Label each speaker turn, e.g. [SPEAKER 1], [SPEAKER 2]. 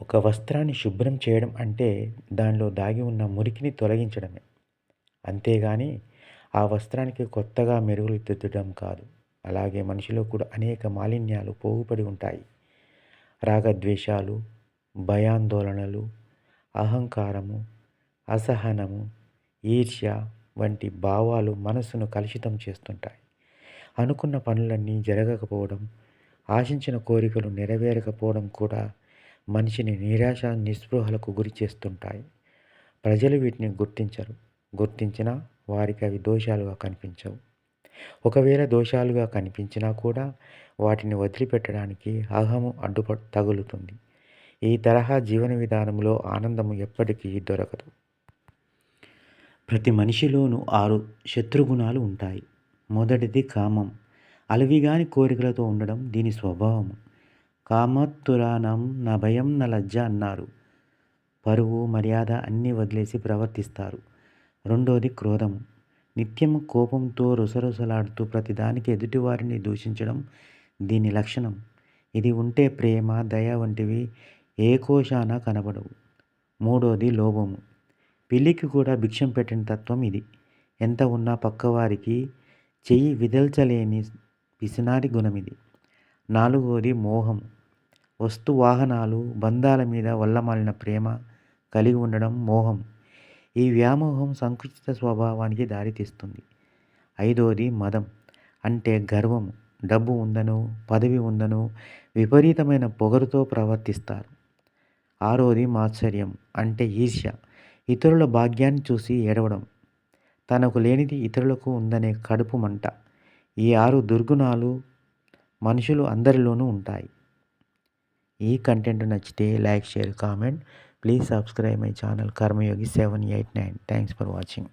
[SPEAKER 1] ఒక వస్త్రాన్ని శుభ్రం చేయడం అంటే దానిలో దాగి ఉన్న మురికిని తొలగించడమే. అంతేగాని ఆ వస్త్రానికి కొత్తగా మెరుగులు దిద్దడం కాదు. అలాగే మనిషిలో కూడా అనేక మాలిన్యాలు పోగుపడి ఉంటాయి. రాగద్వేషాలు భయాందోళనలు అహంకారము అసహనము ఈర్ష్య వంటి భావాలు మనసును కలుషితం చేస్తుంటాయి. అనుకున్న పనులన్నీ జరగకపోవడం ఆశించిన కోరికలు నెరవేరకపోవడం కూడా మనిషిని నిరాశ నిస్పృహలకు గురి చేస్తుంటాయి. ప్రజలు వీటిని గుర్తించరు. గుర్తించినా వారికి అవి దోషాలుగా కనిపించవు. ఒకవేళ దోషాలుగా కనిపించినా కూడా వాటిని వదిలిపెట్టడానికి అహము అడ్డుప తగులుతుంది. ఈ తరహా జీవన విధానంలో ఆనందము ఎప్పటికీ దొరకదు. ప్రతి మనిషిలోనూ ఆరు శత్రుగుణాలు ఉంటాయి. మొదటిది కామం. అలవిగాని కోరికలతో ఉండడం దీని స్వభావము. కామత్తురానం నా భయం నా లజ్జ అన్నారు. పరువు మర్యాద అన్నీ వదిలేసి ప్రవర్తిస్తారు. రెండోది క్రోధం. నిత్యం కోపంతో రుసరుసలాడుతూ ప్రతిదానికి ఎదుటివారిని దూషించడం దీని లక్షణం. ఇది ఉంటే ప్రేమ దయ వంటివి ఏ కోశాన కనబడవు. మూడోది లోభము. పిల్లికి కూడా భిక్షం పెట్టిన తత్వం ఇది. ఎంత ఉన్నా పక్కవారికి చెయ్యి విదల్చలేని పిసినారి గుణమిది నాలుగోది మోహం. వస్తు వాహనాలు బంధాల మీద వల్లమాలిన ప్రేమ కలిగి ఉండడం మోహం. ఈ వ్యామోహం సంకుచిత స్వభావానికి దారితీస్తుంది. ఐదోది మదం. అంటే గర్వం. డబ్బు ఉందను పదవి ఉందనో విపరీతమైన పొగరుతో ప్రవర్తిస్తారు. ఆరోది మాత్సర్యం. అంటే ఈర్ష్య. ఇతరుల భాగ్యాన్ని చూసి ఏడవడం. తనకు లేనిది ఇతరులకు ఉందనే కడుపు మంట. ఈ ఆరు దుర్గుణాలు మనుషులు అందరిలోనూ ఉంటాయి. ఈ కంటెంట్ నచ్చితే like share comment please subscribe my channel Karmayogi seven eight nine thanks for watching